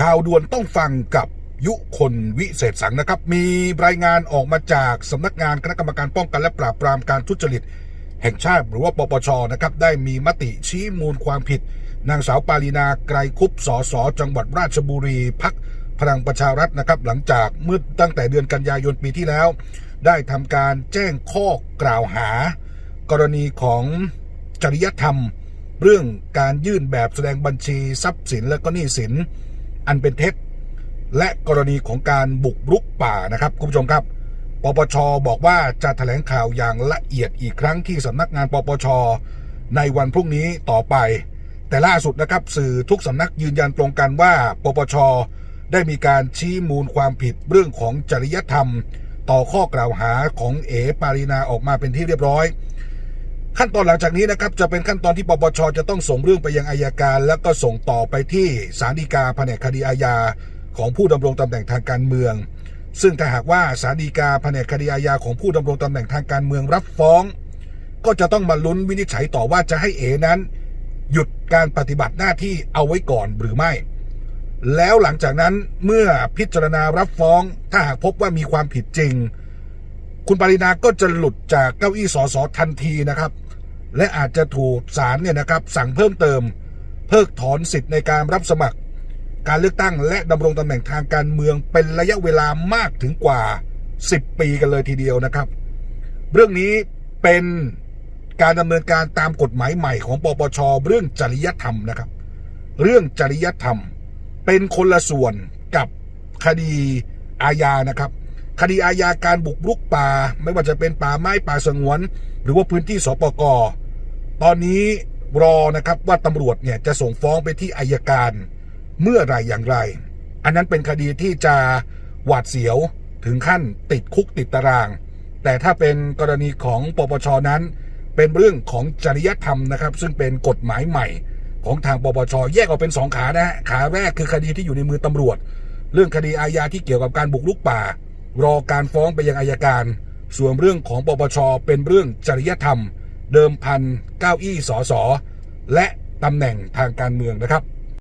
ข่าวด่วนต้องฟังกับยุคนวิเศษสังนะครับ มีรายงานออกมาจากสำนักงานคณะกรรมการป้องกันและปราบปรามการทุจริต แห่งชาติหรือว่าปปชนะครับ ได้มีมติชี้มูลความผิด นางสาวปารีนาไกรคุปสสจังหวัดราชบุรีพักพลังประชารัฐนะครับ หลังจากเมื่อตั้งแต่เดือนกันยายนปีที่แล้ว ได้ทำการแจ้งข้อกล่าวหา กรณีของจริยธรรม เรื่องการยื่นแบบแสดงบัญชีทรัพย์สินและก็หนี้สิน อันเป็นเท็จ และกรณีของการบุกรุกป่านะครับคุณผู้ชมครับ ปปชบอกว่าจะแถลงข่าวอย่างละเอียดอีกครั้งที่สำนักงานปปช ในวันพรุ่งนี้ต่อไป แต่ล่าสุดนะครับ สื่อทุกสำนักยืนยันตรงกันว่า ปปช ได้มีการชี้มูลความผิดเรื่องของจริยธรรม ต่อข้อกล่าวหาของเอปารีนาออกมาเป็นที่เรียบร้อย ขั้นตอนหลังจากนี้นะครับจะเป็นขั้นตอนที่ปปชจะต้องส่งเรื่องไปยังอายการ แล้วก็ส่งต่อไปที่ศาลฎีกาแผนกคดีอาญาของผู้ดำรงตำแหน่งทางการเมือง ซึ่งถ้าหากว่าศาลฎีกาแผนกคดีอาญาของผู้ดำรงตำแหน่งทางการเมืองรับฟ้อง ก็จะต้องมาลุ้นวินิจฉัยต่อว่าจะให้เอนั้น หยุดการปฏิบัติหน้าที่เอาไว้ก่อนหรือไม่ แล้วหลังจากนั้นเมื่อพิจารณารับฟ้องถ้าหากพบว่ามีความผิดจริง คุณปรินาก็จะหลุดจากเก้าอี้สสทันทีนะครับ และอาจจะถูกศาลเนี่ยนะครับ สั่งเพิ่มเติม เพิกถอนสิทธิ์ในการรับสมัคร การเลือกตั้งและดำรงตำแหน่งทางการเมืองเป็นระยะเวลามากถึงกว่า 10 ปีกันเลยทีเดียวนะครับ เรื่องนี้เป็นการดำเนินการตามกฎหมายใหม่ของปปชเรื่องจริยธรรมนะครับ เรื่องจริยธรรม เป็นคนละส่วนกับคดีอาญานะครับ คดีอาญาการบุกรุกป่า ไม่ว่าจะเป็นป่าไม้ป่าสงวน หรือว่าพื้นที่สปกตอนนี้รอนะครับว่าตำรวจเนี่ยจะส่งฟ้องไปที่อายการเมื่อไรอย่างไร อันนั้นเป็นคดีที่จะหวาดเสียวถึงขั้นติดคุกติดตาราง แต่ถ้าเป็นกรณีของปปชนั้น เป็นเรื่องของจริยธรรมนะครับ ซึ่งเป็นกฎหมายใหม่ ของทางปปชแยกออกเป็นสองขานะฮะขาแรกคือคดีที่อยู่ในมือตำรวจ เรื่องคดีอาญาที่เกี่ยวกับการบุกรุกป่า รอการฟ้องไปยังอายการ ส่วนเรื่องของปปชเป็นเรื่องจริยธรรม เดิมพันเก้าอี้สอสอและตำแหน่งทางการเมืองนะครับ